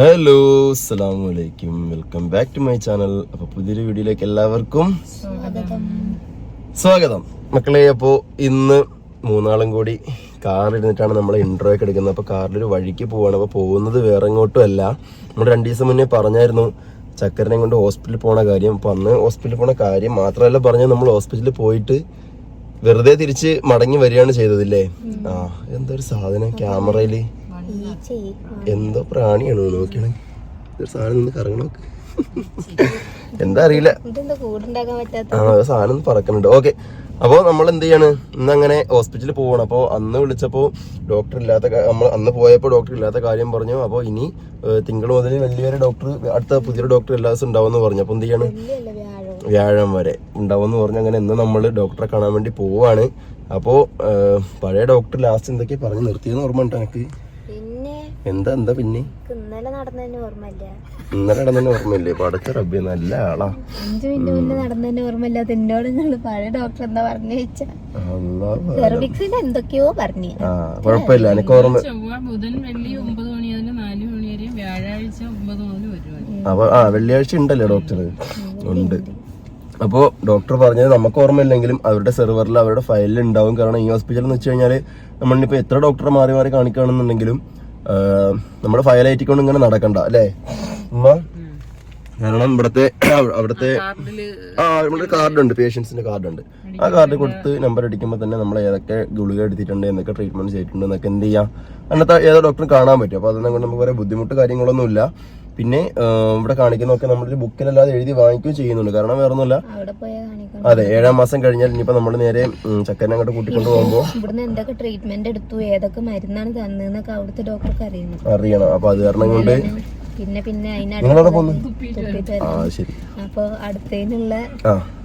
Hello അസ്സാം വലൈക്കും welcome back to my channel അപ്പൊ പുതിയൊരു വീഡിയോയിലേക്ക് എല്ലാവർക്കും സ്വാഗതം. മക്കളെ അപ്പോ ഇന്ന് മൂന്നാളും കൂടി കാറിൽ ഇരുന്നിട്ടാണ് നമ്മൾ ഇൻട്രോ ഒക്കെ എടുക്കുന്നത്. അപ്പൊ കാറിലൊരു വഴിക്ക് പോവാണ്. അപ്പൊ പോകുന്നത് വേറെ എങ്ങോട്ടും അല്ല. നമ്മൾ രണ്ടു ദിവസം മുന്നേ പറഞ്ഞായിരുന്നു ചക്കരനെ കൊണ്ട് ഹോസ്പിറ്റലിൽ പോണ കാര്യം. അപ്പൊ അന്ന് ഹോസ്പിറ്റലിൽ പോണ കാര്യം മാത്രമല്ല പറഞ്ഞ നമ്മൾ ഹോസ്പിറ്റലിൽ പോയിട്ട് വെറുതെ തിരിച്ച് മടങ്ങി വരികയാണ് ചെയ്തതില്ലേ? ആ എന്തൊരു സാധനം. ക്യാമറയിൽ എന്തോ പ്രാണിയാണ് നോക്കണേ സാധനം നിന്ന് കറങ്ങണോക്ക് എന്താ അറിയില്ല ആ സാധനം പറക്കുന്നുണ്ട് ഓക്കെ. അപ്പോൾ നമ്മൾ എന്ത് ചെയ്യാണ്? ഇന്ന് അങ്ങനെ ഹോസ്പിറ്റലിൽ പോകണം അപ്പോൾ അന്ന് വിളിച്ചപ്പോൾ ഡോക്ടർ ഇല്ലാത്ത നമ്മൾ അന്ന് പോയപ്പോൾ ഡോക്ടർ ഇല്ലാത്ത കാര്യം പറഞ്ഞു. അപ്പോൾ ഇനി തിങ്കൾ മുതൽ വലിയൊരു ഡോക്ടർ അടുത്ത പുതിയൊരു ഡോക്ടർ എല്ലാ ദിവസവും ഉണ്ടാവുമെന്ന് പറഞ്ഞു. അപ്പോൾ എന്ത് ചെയ്യാണ്? വ്യാഴം. വരെ ഉണ്ടാവുമെന്ന് പറഞ്ഞു. അങ്ങനെ ഇന്ന് നമ്മൾ ഡോക്ടറെ കാണാൻ വേണ്ടി പോവാണ്. അപ്പോൾ പഴയ ഡോക്ടർ ലാസ്റ്റ് എന്തൊക്കെയാ പറഞ്ഞു നിർത്തിയെന്ന് ഓർമ്മ ഉണ്ടോ എനിക്ക് എന്താ എന്താ പിന്നെ? ഇന്നലെ നടന്നതന്നെ ഓർമ്മയില്ല. ഇന്നലെ നടന്നെ ഓർമ്മയില്ലേ? പടച്ച റബ്ബി നല്ല ആളാ. അഞ്ചു മിനിറ്റ് മുന്നേ നടന്നതന്നെ ഓർമ്മയില്ല. എന്നോട് നിങ്ങൾ പഴയ ഡോക്ടർ എന്താ പറഞ്ഞു വെച്ചാ. സെർവിക്സിന്റെ എന്തൊക്കെയോ പറഞ്ഞു. ആ കുഴപ്പമില്ല. എനിക്ക് ഓർമ്മ ബുധൻ വെള്ളി ഒമ്പത് മണി മുതൽ നാല് മണി വരെ വ്യാഴാഴ്ച ഒമ്പത് മുതൽ ഒരു ആ വെള്ളിയാഴ്ച ഉണ്ടല്ലേ ഡോക്ടർ ഉണ്ട്. അപ്പോൾ ഡോക്ടർ പറഞ്ഞത് നമുക്ക് ഓർമ്മയില്ലെങ്കിലും അവരുടെ സെർവറിൽ അവരുടെ ഫയലിൽ ഉണ്ടാവും. കാരണം ഈ ഹോസ്പിറ്റലിൽ എന്ന് വെച്ച് കഴിഞ്ഞാൽ നമ്മളിപ്പോൾ എത്ര ഡോക്ടർ മാറി മാറി കാണിക്കുകയാണെന്നുണ്ടെങ്കിലും നമ്മുടെ ഫയലായിട്ടിക്കൊണ്ട് ഇങ്ങനെ നടക്കണ്ട അല്ലേ? ഉമ്മ? കാരണം ഇവിടത്തെ അവിടത്തെ ആ നമ്മുടെ കാർഡുണ്ട് പേഷ്യൻസിന്റെ കാർഡുണ്ട് ആ കാർഡ് കൊടുത്ത് നമ്പർ അടിക്കുമ്പോൾ തന്നെ നമ്മൾ ഏതൊക്കെ ഗുളിക എടുത്തിട്ടുണ്ട് എന്തൊക്കെ ട്രീറ്റ്മെന്റ് ചെയ്തിട്ടുണ്ട് എന്നൊക്കെ എന്ത് ചെയ്യാം. അന്നത്തെ ഏതോ ഡോക്ടറെ കാണാൻ പറ്റും. അപ്പോൾ അതൊന്നും കൊണ്ട് നമുക്ക് കുറെ ബുദ്ധിമുട്ട് കാര്യങ്ങളൊന്നും ഇല്ല പിന്നെ ഇവിടെ കാണിക്കുന്നൊക്കെ നമ്മളൊരു ബുക്കിലല്ലാതെ എഴുതി വാങ്ങിക്കുകയും ചെയ്യുന്നുണ്ട്. കാരണം വേറെ ഒന്നുമില്ല അതെ ഏഴാം മാസം കഴിഞ്ഞാൽ ഇനിയിപ്പോ നമ്മൾ നേരെ ചക്കനെ അങ്ങോട്ട് കൂട്ടിക്കൊണ്ട് പോകുമ്പോൾ ഇവിടുന്ന് എന്തൊക്കെ ട്രീറ്റ്മെന്റ് എടുത്തു ഏതൊക്കെ മരുന്നാണ് തന്നതെന്നൊക്കെ അവിടുത്തെ ഡോക്ടർക്ക് അറിയണം. അറിയണം. അപ്പൊ അത് കാരണം കൊണ്ട് പിന്നെ പിന്നെ അതിനടുത്ത് ശരി. അടുത്തതിനുള്ള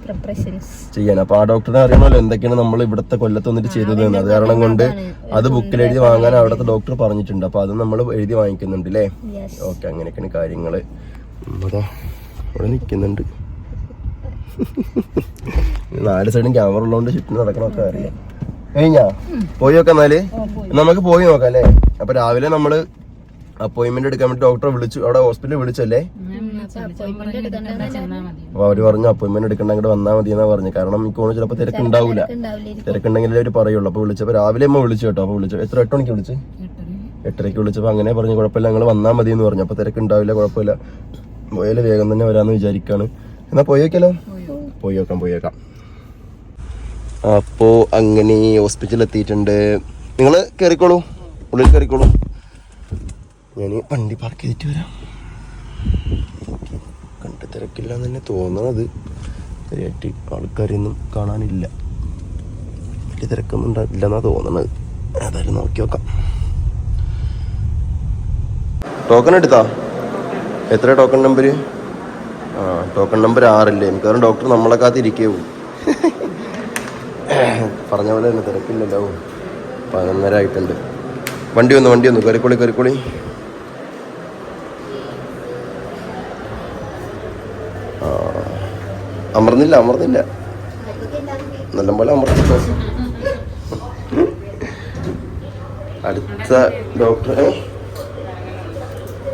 പ്രിപ്പറേഷൻസ് ചെയ്യാൻ. അപ്പൊ ആ ഡോക്ടറിനെ അറിയണമല്ലോ എന്തൊക്കെയാണ് നമ്മൾ ഇവിടുത്തെ കൊല്ലത്ത് വന്നിട്ട് ചെയ്തത് എന്ന്. അത് കാരണം കൊണ്ട് അത് ബുക്കിൽ എഴുതി വാങ്ങാൻ അവിടുത്തെ ഡോക്ടർ പറഞ്ഞിട്ടുണ്ട്. അപ്പൊ അത് നമ്മൾ എഴുതി വാങ്ങിക്കുന്നുണ്ട് അല്ലേ ഓക്കെ അങ്ങനെയൊക്കെയാണ് കാര്യങ്ങൾ. ഇവിടെ നിൽക്കുന്നുണ്ട് നാല് സൈഡും ക്യാമറ ഉള്ളതുകൊണ്ട് ചുറ്റും നടക്കണമൊക്കെ അറിയാം. കഴിഞ്ഞാ? പോയി നോക്കാം എന്നാൽ? നമുക്ക് പോയി നോക്കാം അല്ലേ അപ്പൊ രാവിലെ നമ്മൾ അപ്പോയിന്റ്മെന്റ് എടുക്കാൻ വേണ്ടി ഡോക്ടറെ വിളിച്ചു. അവിടെ ഹോസ്പിറ്റലിൽ വിളിച്ചല്ലേ? അപ്പൊ അവർ പറഞ്ഞു അപ്പോയിന്റ്മെന്റ് എടുക്കണ്ട അങ്ങോട്ട് വന്നാൽ മതി എന്നാ പറഞ്ഞു. കാരണം എനിക്ക് ചിലപ്പോ തിരക്കുണ്ടാവില്ല ഉണ്ടാവില്ല തിരക്കുണ്ടെങ്കിലേ അവർ പറയുള്ളൂ. അപ്പൊ വിളിച്ചപ്പോ രാവിലെ അമ്മ വിളിച്ചു കേട്ടോ. അപ്പൊ വിളിച്ചു എത്ര എട്ട് മണിക്ക് വിളിച്ചു? എട്ടര എട്ടരയ്ക്ക് വിളിച്ചപ്പോ അങ്ങനെ പറഞ്ഞു കുഴപ്പമില്ല ഞങ്ങൾ വന്നാ മതി എന്ന് പറഞ്ഞു. അപ്പൊ തിരക്കുണ്ടാവില്ല കുഴപ്പമില്ല. പോയാലും വേഗം തന്നെ വരാന്ന് വിചാരിക്കാണ്. എന്നാ പോയി നോക്കിയാലോ? പോയി നോക്കാം പോയി നോക്കാം. അപ്പോ അങ്ങനെ ഹോസ്പിറ്റലിൽ എത്തിയിട്ടുണ്ട്. നിങ്ങൾ കയറിക്കോളൂ ഉള്ളിൽ കയറിക്കോളൂ ഞാൻ വണ്ടി പാർക്ക് ചെയ്തിട്ട് വരാം. കണ്ട് തിരക്കില്ല എന്ന് തന്നെ തോന്നണത്. ശരിയായിട്ട് ആൾക്കാരൊന്നും കാണാനില്ല. വലിയ തിരക്കൊന്നും ഉണ്ടാവില്ലെന്നാ തോന്നണത്. ഏതായാലും നോക്കി നോക്കാം. ടോക്കൺ എടുത്താ? എത്ര ടോക്കൺ നമ്പർ ആ ടോക്കൺ നമ്പർ ആറല്ലേ. കാരണം ഡോക്ടർ നമ്മളെ കാത്തിരിക്കേ പറഞ്ഞ പോലെ തന്നെ തിരക്കില്ലല്ലോ. പതിനൊന്നര ആയിട്ടുണ്ട്. വണ്ടി വന്നു വണ്ടി വന്നു. കറിക്കോളി കറിക്കോളി. അമർന്നില്ല അമർന്നില്ല. നല്ലപോലെ അമർന്നു. അടുത്ത ഡോക്ടറെ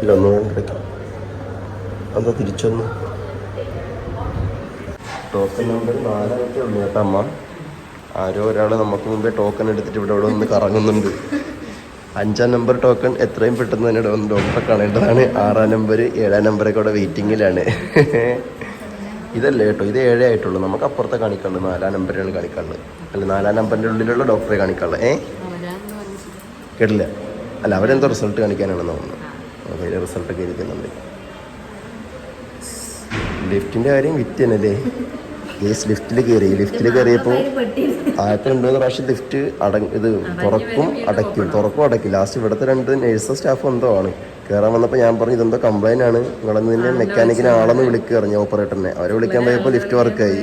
ഇല്ല ഒന്നും കിടക്കാം. എന്താ തിരിച്ചു വന്നു. ടോക്കൺ നമ്പർ നാലാമത്തെ ഉള്ളു കേട്ടോ അമ്മ ആരോ ഒരാൾ നമുക്ക് മുമ്പേ ടോക്കൺ എടുത്തിട്ട് ഇവിടെ ഇവിടെ ഒന്ന് കറങ്ങുന്നുണ്ട്. അഞ്ചാം നമ്പർ ടോക്കൺ എത്രയും പെട്ടെന്ന് തന്നെ ഇവിടെ വന്ന് ഡോക്ടറെ കാണേണ്ടതാണ്. ആറാം നമ്പർ ഏഴാം നമ്പറൊക്കെ അവിടെ വെയിറ്റിങ്ങിലാണ് ഇതല്ലേ കേട്ടോ. ഇത് ഏഴേ ആയിട്ടുള്ളൂ. നമുക്ക് അപ്പുറത്തെ കാണിക്കാനുള്ളൂ. നാലാം നമ്പറിലാണ് കാണിക്കാനുള്ളത് അല്ല നാലാം നമ്പറിന്റെ ഉള്ളിലുള്ള ഡോക്ടറെ കാണിക്കാനുള്ളത് ഏ? കേട്ടില്ല. അല്ല അവരെന്തോ റിസൾട്ട് കാണിക്കാനാണെന്ന് തോന്നുന്നു. അവരുടെ റിസൾട്ടൊക്കെ ഇരിക്കുന്നുണ്ട്. ലിഫ്റ്റിന്റെ കാര്യം വിറ്റ് തന്നെയല്ലേ? കേസ് ലിഫ്റ്റിൽ കയറി ലിഫ്റ്റിൽ കയറിയപ്പോൾ ആയിരത്തി രണ്ട് പ്രാവശ്യം ലിഫ്റ്റ് അട ഇത് തുറക്കും അടയ്ക്കും തുറക്കും അടയ്ക്കും. ലാസ്റ്റ് ഇവിടുത്തെ രണ്ട് നേഴ്സ് സ്റ്റാഫ് എന്തോ ആണ്. കയറാൻ വന്നപ്പോൾ ഞാൻ പറഞ്ഞു ഇതെന്തോ കംപ്ലൈന്റ് ആണ്. നിങ്ങളെന്നെ മെക്കാനിക്കിനെ ആളെന്ന് വിളിക്കുക പറഞ്ഞു ഓപ്പറേറ്ററിനെ അവരെ വിളിക്കാൻ പോയപ്പോൾ ലിഫ്റ്റ് വർക്കായി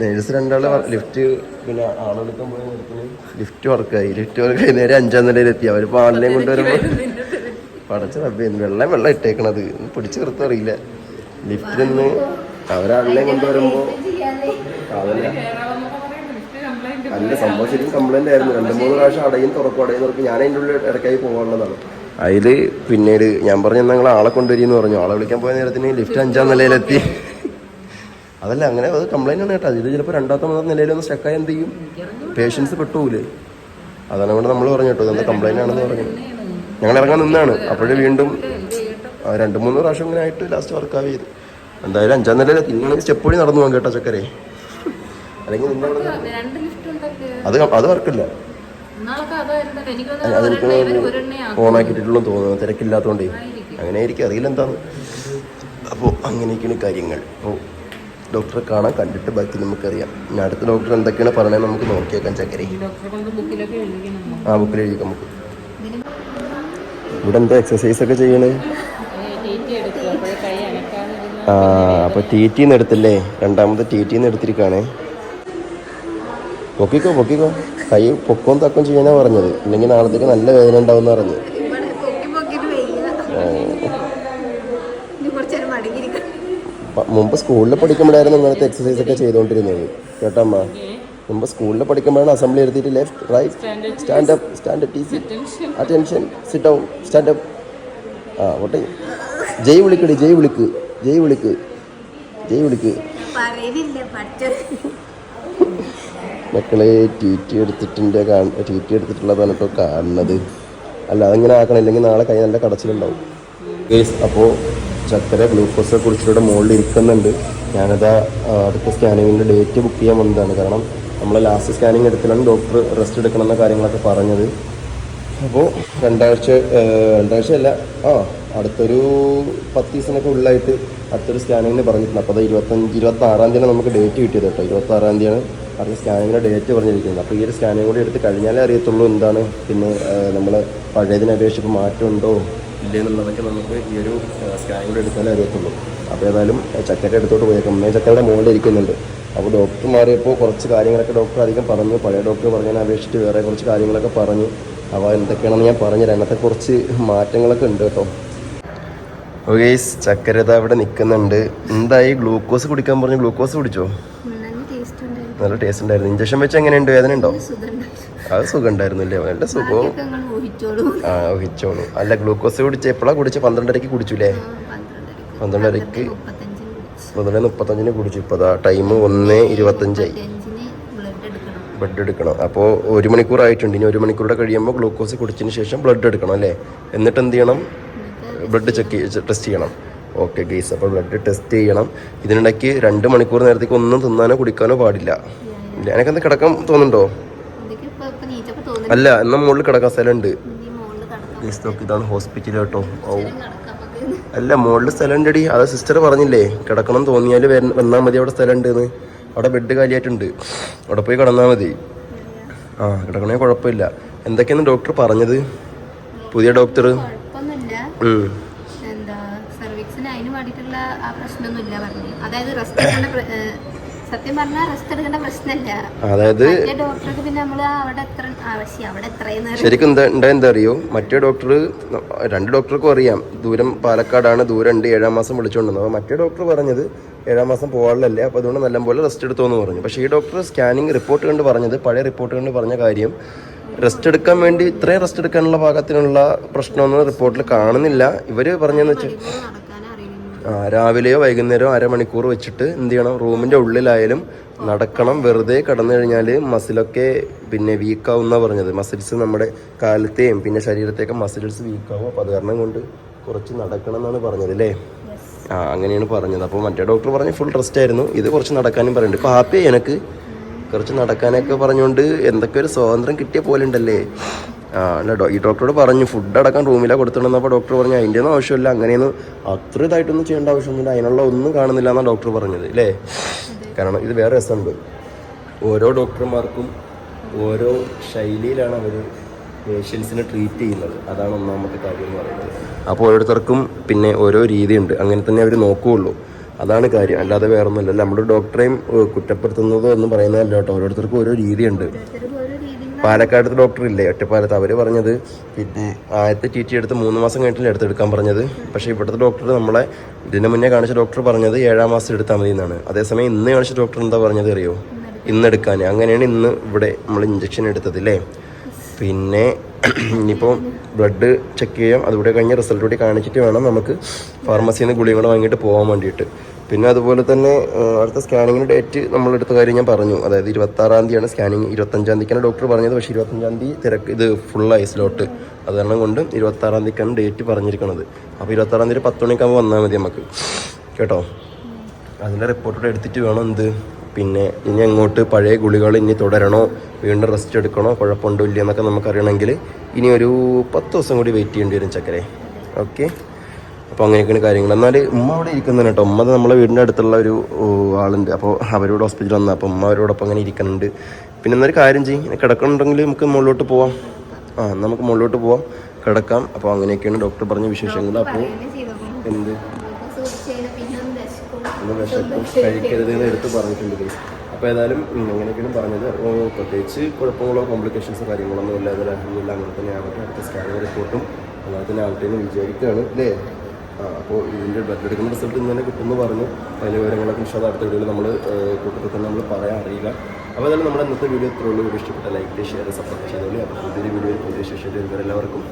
നേഴ്സ് രണ്ടാളെ ലിഫ്റ്റ് പിന്നെ ആളെ വിളിക്കാൻ പോയ നേരത്തിന് ലിഫ്റ്റ് വർക്കായി ലിഫ്റ്റ് വർക്കായി നേരെ അഞ്ചാം നിലയിലെത്തി. അവരിപ്പോൾ ആളിനെയും കൊണ്ടുവരുമ്പോൾ പടച്ച വെള്ളം വെള്ളം ഇട്ടേക്കണത്. പിടിച്ചു നിർത്താൻ അറിയില്ല ലിഫ്റ്റിൽ നിന്ന് അവരാളിനെയും കൊണ്ടുവരുമ്പോൾ അതല്ല. അല്ല സംഭവം ശരിക്കും കംപ്ലൈന്റ് ആയിരുന്നു രണ്ട് മൂന്ന് പ്രാവശ്യം അടയും തുറക്കും അടയും തുറക്കും. ഞാൻ അതിന്റെ ഉള്ളിൽ ഇടയ്ക്കായി പോകാനുള്ളതാണ്. അതിൽ പിന്നീട് ഞാൻ പറഞ്ഞു നിങ്ങൾ ആളെ കൊണ്ടുവരിയെന്ന് പറഞ്ഞു. ആളെ വിളിക്കാൻ പോയ നേരത്തിന് ലിഫ്റ്റ് അഞ്ചാം നിലയിലെത്തി. അതല്ല അങ്ങനെ അത് കംപ്ലൈന്റ് ആണ് കേട്ടോ. ഇത് ചിലപ്പോൾ രണ്ടാമത്തെ മൂന്നാം നിലയിലൊന്ന് സ്റ്റക്കായി എന്ത് ചെയ്യും? പേഷ്യൻസ് പെട്ടുപോകില്ലേ അതാണ് കൊണ്ട് നമ്മൾ പറഞ്ഞു കേട്ടോ ഇതെന്താ കംപ്ലൈന്റ് ആണെന്ന് പറഞ്ഞു. ഞങ്ങൾ ഇറങ്ങാൻ നിന്നാണ്. അപ്പോഴേ വീണ്ടും ആ, രണ്ട് മൂന്ന് പ്രാവശ്യം ഇങ്ങനെ ആയിട്ട് ലാസ്റ്റ് വർക്കാവ് ചെയ്തു. എന്തായാലും അഞ്ചാം നില ഇങ്ങനെ സ്റ്റെപ്പ് വഴി നടന്നു പോകാൻ കേട്ടോ ചക്കരെ. അല്ലെങ്കിൽ അത് അത് വർക്കില്ല അതെനിക്ക് ഓണാക്കിയിട്ടുള്ളൂ തോന്നുന്നു തിരക്കില്ലാത്തതുകൊണ്ടേ അങ്ങനെ ആയിരിക്കും അറിയില്ല എന്താണ് അപ്പോൾ അങ്ങനെയൊക്കെയാണ് കാര്യങ്ങൾ. ഓ ഡോക്ടറെ കാണാൻ കണ്ടിട്ട് ബാക്കി നമുക്കറിയാം. ഇനി അടുത്ത ഡോക്ടർ എന്തൊക്കെയാണ് പറഞ്ഞത് നമുക്ക് നോക്കിയേക്കാം ചക്കരെ. ആ ബുക്കിൽ എഴുതിക്കാം നമുക്ക്. ഇവിടെ എന്താ എക്സസൈസ് ഒക്കെ ചെയ്യണേ ടീറ്റി എടുക്കുക അപ്പോഴേ കൈ അനക്കാതിരുന്ന ആ അപ്പോൾ ടി ടിന്ന് എടുത്തില്ലേ? രണ്ടാമത് ടി ടിന്ന് എടുത്തിരിക്കുകയാണേ പൊക്കിക്കോ പൊക്കിക്കോ. കൈ പൊക്കവും തക്കും ചെയ്യാനാ പറഞ്ഞത്. ഇല്ലെങ്കിൽ നാളത്തേക്ക് നല്ല വേദന ഉണ്ടാവും പറഞ്ഞു. പ- മുമ്പ് സ്കൂളിൽ പഠിക്കുമ്പോഴായിരുന്നു ഇങ്ങനത്തെ എക്സസൈസ് ഒക്കെ ചെയ്തുകൊണ്ടിരുന്നത്. കേട്ടമ്മ? മുമ്പ് സ്കൂളിൽ പഠിക്കുമ്പോഴാണ് അസംബ്ലി എടുത്തിട്ട് left right stand up stand up ടീസി attention sit out stand up ആ ഓട്ടെ ജയ് വിളിക്കടി ജയ് വിളിക്ക്. ജയ് വിളിക്ക്. ജയ് വിളിക്ക്. മക്കളെ ടി ടി എടുത്തിട്ടുണ്ട് ടി ടി എടുത്തിട്ടുള്ളതാണ് കേട്ടോ കാണുന്നത്. അല്ല അതങ്ങനെ ആക്കണം? ഇല്ലെങ്കിൽ നാളെ കൈ നല്ല കടച്ചിലുണ്ടാവും. ഗേസ് അപ്പോൾ ചക്കര ഗ്ലൂക്കോസെ കുറിച്ചിവിടെ മുകളിൽ ഇരിക്കുന്നുണ്ട്. ഞാനതാ അടുത്ത സ്കാനിങ്ങിന്റെ ഡേറ്റ് ബുക്ക് ചെയ്യാൻ വന്നതാണ്. കാരണം നമ്മൾ ലാസ്റ്റ് സ്കാനിങ് എടുത്തിലാണ് ഡോക്ടർ റെസ്റ്റ് എടുക്കണം എന്ന കാര്യങ്ങളൊക്കെ പറഞ്ഞത്. അപ്പോൾ രണ്ടാഴ്ച രണ്ടാഴ്ച അല്ല ആ അടുത്തൊരു പത്ത് ദിവസത്തിനൊക്കെ ഉള്ളായിട്ട് അടുത്തൊരു സ്കാനിങ്ങിന് പറഞ്ഞിട്ടുണ്ട്. അപ്പോൾ അത് ഇരുപത്തഞ്ച് ഇരുപത്തി ആറാം തീയതി നമുക്ക് ഡേറ്റ് കിട്ടിയത് കേട്ടോ. ഇരുപത്തി ആറാം തീയതിയാണ് അടുത്ത സ്കാനിങ്ങിന്റെ ഡേറ്റ് പറഞ്ഞിരിക്കുന്നത്. അപ്പോൾ ഈ ഒരു സ്കാനിങ് കൂടി എടുത്ത് കഴിഞ്ഞാലേ അറിയത്തുള്ളൂ എന്താണ്. പിന്നെ നമ്മൾ പഴയതിനെ അപേക്ഷിച്ച് മാറ്റമുണ്ടോ ഇല്ലേ എന്നുള്ളതൊക്കെ നമുക്ക് ഈ ഒരു സ്കാനിങ് കൂടി എടുത്താലേ അറിയത്തുള്ളൂ. അപ്പോൾ ഏതായാലും ചക്കര എടുത്തോട്ട് പോയേക്കാം. അമ്മയെ ചക്കരയുടെ മുകളിൽ ഇരിക്കുന്നുണ്ട്. അപ്പോൾ ഡോക്ടർ മാറിയപ്പോൾ കുറച്ച് കാര്യങ്ങളൊക്കെ ഡോക്ടർ അധികം പറഞ്ഞു. പഴയ ഡോക്ടർ പറഞ്ഞതിനെ അപേക്ഷിച്ച് വേറെ കുറച്ച് കാര്യങ്ങളൊക്കെ പറഞ്ഞു. അവ എന്തൊക്കെയാണെന്ന് ഞാൻ പറഞ്ഞു അങ്ങനത്തെ കുറച്ച് മാറ്റങ്ങളൊക്കെ ഉണ്ട് കേട്ടോ. ഓക്കേസ് ചക്കരത അവിടെ നിൽക്കുന്നുണ്ട് എന്തായി ഗ്ലൂക്കോസ് കുടിക്കാൻ പറഞ്ഞു ഗ്ലൂക്കോസ് കുടിച്ചോ? നല്ല ടേസ്റ്റ് ഉണ്ടായിരുന്നു. ഇഞ്ചക്ഷൻ വെച്ച് എങ്ങനെയുണ്ട്? വേദന ഉണ്ടോ? അത് സുഖം. ഉണ്ടായിരുന്നു അല്ലേ നല്ല സുഖവും ആ ഊഹിച്ചോളൂ അല്ല ഗ്ലൂക്കോസ് കുടിച്ച് എപ്പോഴാണ് കുടിച്ച്? പന്ത്രണ്ടരയ്ക്ക് കുടിച്ചുല്ലേ പന്ത്രണ്ടരക്ക് പന്ത്രണ്ടരയ്ക്ക്. പന്ത്രണ്ട് മുപ്പത്തഞ്ചിന് കുടിച്ചു. ഇപ്പോൾ അതാ ടൈം ഒന്ന് ഇരുപത്തഞ്ചായി. അഞ്ചിന് ബ്ലഡ് എടുക്കണം. ബ്ലഡ് എടുക്കണം. അപ്പോൾ ഒരു മണിക്കൂർ ആയിട്ടുണ്ട് ഇനി ഒരു മണിക്കൂറുടെ കഴിയുമ്പോൾ ഗ്ലൂക്കോസ് കുടിച്ചതിന് ശേഷം ബ്ലഡ് എടുക്കണം അല്ലേ? എന്നിട്ട് എന്ത് ചെയ്യണം? ബ്ലഡ് ചെക്ക് ടെസ്റ്റ് ചെയ്യണം. ഓക്കെ ഗെയ്സ് അപ്പോൾ ബ്ലഡ് ടെസ്റ്റ് ചെയ്യണം. ഇതിനിടയ്ക്ക് രണ്ട് മണിക്കൂർ നേരത്തേക്ക് ഒന്നും തിന്നാനോ കുടിക്കാനോ പാടില്ല. ഇല്ല എനിക്കെന്ത് കിടക്കാൻ തോന്നുന്നുണ്ടോ? അല്ല എന്നാൽ മുകളിൽ കിടക്കാൻ സ്ഥലമുണ്ട്. ഗെയ്സ് നോക്കി ഇതാണ് ഹോസ്പിറ്റൽ കേട്ടോ ഓ അല്ല മുകളിൽ സ്ഥലം ഉണ്ടടി അത് സിസ്റ്റർ പറഞ്ഞില്ലേ കിടക്കണം തോന്നിയാൽ വന്നാൽ മതി അവിടെ സ്ഥലം ഉണ്ട് അവിടെ ബെഡ് കാലിയായിട്ടുണ്ട്. അവിടെ പോയി കിടന്നാൽ മതി. ആ കിടക്കണേ കുഴപ്പമില്ല. എന്തൊക്കെയാണ് ഡോക്ടർ പറഞ്ഞത്? പുതിയ ഡോക്ടർ എന്താ സർവീക്സിന് അതിന് വേണ്ടിയിട്ടുള്ള ആ പ്രശ്നമൊന്നുമില്ല പറഞ്ഞു. അതായത് റെസ്റ്റ് സത്യം പറഞ്ഞാൽ റെസ്റ്റ് എടുക്കേണ്ട പ്രശ്നമില്ല. അതായത് ഡോക്ടർക്ക് പിന്നെ നമ്മൾ അവിടെ എത്ര അവിടെ ശരിക്കും എന്താ എന്താ അറിയോ? മറ്റേ ഡോക്ടർ രണ്ട് ഡോക്ടർക്കും അറിയാം. ദൂരം പാലക്കാടാണ് ദൂരം ഉണ്ട് ഏഴാം മാസം വിളിച്ചുകൊണ്ടുവന്നത് അപ്പോൾ മറ്റേ ഡോക്ടർ പറഞ്ഞത് ഏഴാം മാസം പോകാറില്ലല്ലേ അപ്പോൾ അതുകൊണ്ട് നല്ലപോലെ റെസ്റ്റ് എടുത്തോന്ന് പറഞ്ഞു. പക്ഷേ ഈ ഡോക്ടർ സ്കാനിങ് റിപ്പോർട്ട് കണ്ട് പറഞ്ഞത് പഴയ റിപ്പോർട്ട് കണ്ട് പറഞ്ഞ കാര്യം റെസ്റ്റ് എടുക്കാൻ വേണ്ടി ഇത്രയും റെസ്റ്റ് എടുക്കാനുള്ള പാകത്തിനുള്ള പ്രശ്നമൊന്നും റിപ്പോർട്ടിൽ കാണുന്നില്ല. ഇവർ പറഞ്ഞതെന്ന് വെച്ചാൽ ആ, രാവിലെയോ വൈകുന്നേരമോ അരമണിക്കൂർ വെച്ചിട്ട് എന്ത് ചെയ്യണം? റൂമിന്റെ ഉള്ളിലായാലും നടക്കണം. വെറുതെ കടന്നു കഴിഞ്ഞാൽ മസിലൊക്കെ പിന്നെ വീക്കാവും പറഞ്ഞത്. മസിൽസ് നമ്മുടെ കാലത്തെയും പിന്നെ ശരീരത്തെയൊക്കെ മസിൽസ് വീക്കാവും അപ്പോൾ അത് കാരണം കൊണ്ട് കുറച്ച് നടക്കണം എന്നാണ് പറഞ്ഞത് അല്ലേ ആ അങ്ങനെയാണ് പറഞ്ഞത്. അപ്പോൾ മറ്റേ ഡോക്ടർ പറഞ്ഞ് ഫുൾ റെസ്റ്റ് ആയിരുന്നു. ഇത് കുറച്ച് നടക്കാനും പറയുന്നുണ്ട്. ഇപ്പോൾ ഹാപ്പിയായി എനിക്ക് കുറച്ച് നടക്കാനൊക്കെ പറഞ്ഞുകൊണ്ട് എന്തൊക്കെ ഒരു സ്വാതന്ത്ര്യം കിട്ടിയ പോലെ ഉണ്ടല്ലേ. ആ അല്ല ഈ ഡോക്ടറോട് പറഞ്ഞു ഫുഡ് അടക്കാൻ റൂമിലാണ് കൊടുത്തിട്ടുണ്ടെന്നപ്പോൾ ഡോക്ടർ പറഞ്ഞു അതിന്റെ ഒന്നും ആവശ്യമില്ല അങ്ങനെയൊന്നും അത്ര ഇതായിട്ടൊന്നും ചെയ്യേണ്ട ആവശ്യമൊന്നുമില്ല അതിനുള്ള ഒന്നും കാണുന്നില്ല എന്നാണ് ഡോക്ടർ പറഞ്ഞത് അല്ലേ കാരണം ഇത് വേറെ രസമുണ്ട്. ഓരോ ഡോക്ടർമാർക്കും ഓരോ ശൈലിയിലാണ് അവർ പേഷ്യൻസിനെ ട്രീറ്റ് ചെയ്യുന്നത്. അതാണ് ഒന്നാമത്തെ കാര്യം എന്ന് പറയുന്നത്. അപ്പോൾ ഓരോരുത്തർക്കും പിന്നെ ഓരോ രീതിയുണ്ട്. അങ്ങനെ തന്നെ അവർ നോക്കുകയുള്ളൂ അതാണ് കാര്യം. അല്ലാതെ വേറെ ഒന്നുമില്ല നമ്മുടെ ഡോക്ടറെയും കുറ്റപ്പെടുത്തുന്നതോ എന്ന് പറയുന്നതല്ല കേട്ടോ. ഓരോരുത്തർക്കും ഓരോ രീതിയുണ്ട്. പാലക്കാട് ഡോക്ടർ ഇല്ലേ ഒറ്റപ്പാലത്ത്. അവർ പറഞ്ഞത് പിന്നെ ആദ്യത്തെ ടി ടി എടുത്ത് മൂന്ന് മാസം കഴിഞ്ഞിട്ടില്ല എടുത്തെടുക്കാൻ പറഞ്ഞത്. പക്ഷേ ഇവിടുത്തെ ഡോക്ടർ നമ്മളെ ഇതിന് മുന്നേ കാണിച്ച ഡോക്ടർ പറഞ്ഞത് ഏഴാം മാസം എടുത്താൽ മതി എന്നാണ്. അതേസമയം ഇന്ന് കാണിച്ച ഡോക്ടർ എന്താ പറഞ്ഞത് അറിയോ? ഇന്ന് എടുക്കാൻ അങ്ങനെയാണ് ഇന്ന് ഇവിടെ നമ്മൾ ഇഞ്ചക്ഷൻ എടുത്തത് അല്ലേ പിന്നെ ഇനിയിപ്പോൾ ബ്ലഡ് ചെക്ക് ചെയ്യാം. അതുകൂടെ കഴിഞ്ഞ് റിസൾട്ട് കൂടി കാണിച്ചിട്ട് വേണം നമുക്ക് ഫാർമസിയിൽ നിന്ന് ഗുളിക കൂടെ വാങ്ങിയിട്ട് പോകാൻ വേണ്ടിയിട്ട്. പിന്നെ അതുപോലെ തന്നെ അടുത്ത സ്കാനിങ്ങിന് ഡേറ്റ് നമ്മൾ എടുത്ത കാര്യം ഞാൻ പറഞ്ഞു. അതായത് ഇരുപത്താറാം തീയതിയാണ് സ്കാനിങ് ഇരുപത്തഞ്ചാം തീയതിക്കാണ് ഡോക്ടർ പറഞ്ഞത്. പക്ഷേ ഇരുപത്തഞ്ചാം തീയതി തിരക്ക് ഇത് ഫുള്ളായി സ്ലോട്ട് അത് കാരണം കൊണ്ട് ഇരുപത്താറാം തീയതിക്കാണ് ഡേറ്റ് പറഞ്ഞിരിക്കുന്നത് അപ്പോൾ ഇരുപത്താറാം തീയതി പത്ത് മണിക്കാകുമ്പോൾ വന്നാൽ മതി നമുക്ക്. കേട്ടോ? അതിന്റെ റിപ്പോർട്ടോടെ എടുത്തിട്ട് വേണം എന്ത്? പിന്നെ ഇനി അങ്ങോട്ട് പഴയ ഗുളികൾ ഇനി തുടരണോ? വീണ്ടും റെസ്റ്റ് എടുക്കണോ? കുഴപ്പമുണ്ടോ ഇല്ല എന്നൊക്കെ നമുക്കറിയണമെങ്കിൽ ഇനി ഒരു പത്ത് ദിവസം കൂടി വെയിറ്റ് ചെയ്യേണ്ടി വരും ചക്കരെ. ഓക്കെ അപ്പോൾ അങ്ങനെയൊക്കെയാണ് കാര്യങ്ങൾ. എന്നാൽ ഉമ്മ അവിടെ ഇരിക്കുന്നുണ്ട് കേട്ടോ. ഉമ്മ നമ്മളെ വീടിന്റെ അടുത്തുള്ള ഒരു ആളുണ്ട്. അപ്പോൾ അവരോട് ഹോസ്പിറ്റലിൽ വന്നാൽ അപ്പോൾ ഉമ്മ അവരോടൊപ്പം അങ്ങനെ ഇരിക്കുന്നുണ്ട്. പിന്നെ എന്നൊരു കാര്യം ചെയ്യും. കിടക്കണമെന്നുണ്ടെങ്കിൽ നമുക്ക് മുകളിലോട്ട് പോവാം. ആ നമുക്ക് മുകളിലോട്ട് പോവാം. കിടക്കാം. അപ്പോൾ അങ്ങനെയൊക്കെയാണ് ഡോക്ടർ പറഞ്ഞ വിശേഷങ്ങൾ. അപ്പോൾ എന്ത്? ഒന്ന് വിശക്കും കഴിക്കരുത് എന്ന് എടുത്ത് പറഞ്ഞിട്ടുണ്ട്. അപ്പോൾ ഏതായാലും എങ്ങനെയൊക്കെയാണ് പറഞ്ഞത്. പ്രത്യേകിച്ച് കുഴപ്പങ്ങളോ കോംപ്ലിക്കേഷൻസോ കാര്യങ്ങളൊന്നും ഇല്ലാതെ അലഹമില്ല അങ്ങനെ തന്നെ ആവട്ടെ. അടുത്ത സ്കാനിങ് റിപ്പോർട്ടും അങ്ങനെ തന്നെ ആവട്ടെ എന്ന് വിചാരിക്കുകയാണ് അല്ലേ? ആ അപ്പോൾ ഇതിന്റെ ബ്ലഡ് എടുക്കുന്ന റിസൾട്ട് ഇന്ന് തന്നെ കിട്ടുമെന്ന് പറഞ്ഞു. അതിന്റെ വിവരങ്ങളൊക്കെ ഇഷ്ടം അടുത്ത വീഡിയോയിൽ നമ്മൾ കൂട്ടത്തിൽ തന്നെ നമ്മൾ പറയാൻ അറിയില്ല. അപ്പോൾ അതായത് നമ്മുടെ ഇന്നത്തെ വീഡിയോ ഇത്രയുള്ളൂ വീഡിയോ ഇഷ്ടപ്പെട്ട ലൈക്ക് ഷെയർ സപ്പോർട്ട് ചെയ്തോളി. അപ്പോൾ പുതിയൊരു വീഡിയോയിൽ പുതിയ ശേഷം എല്ലാവർക്കും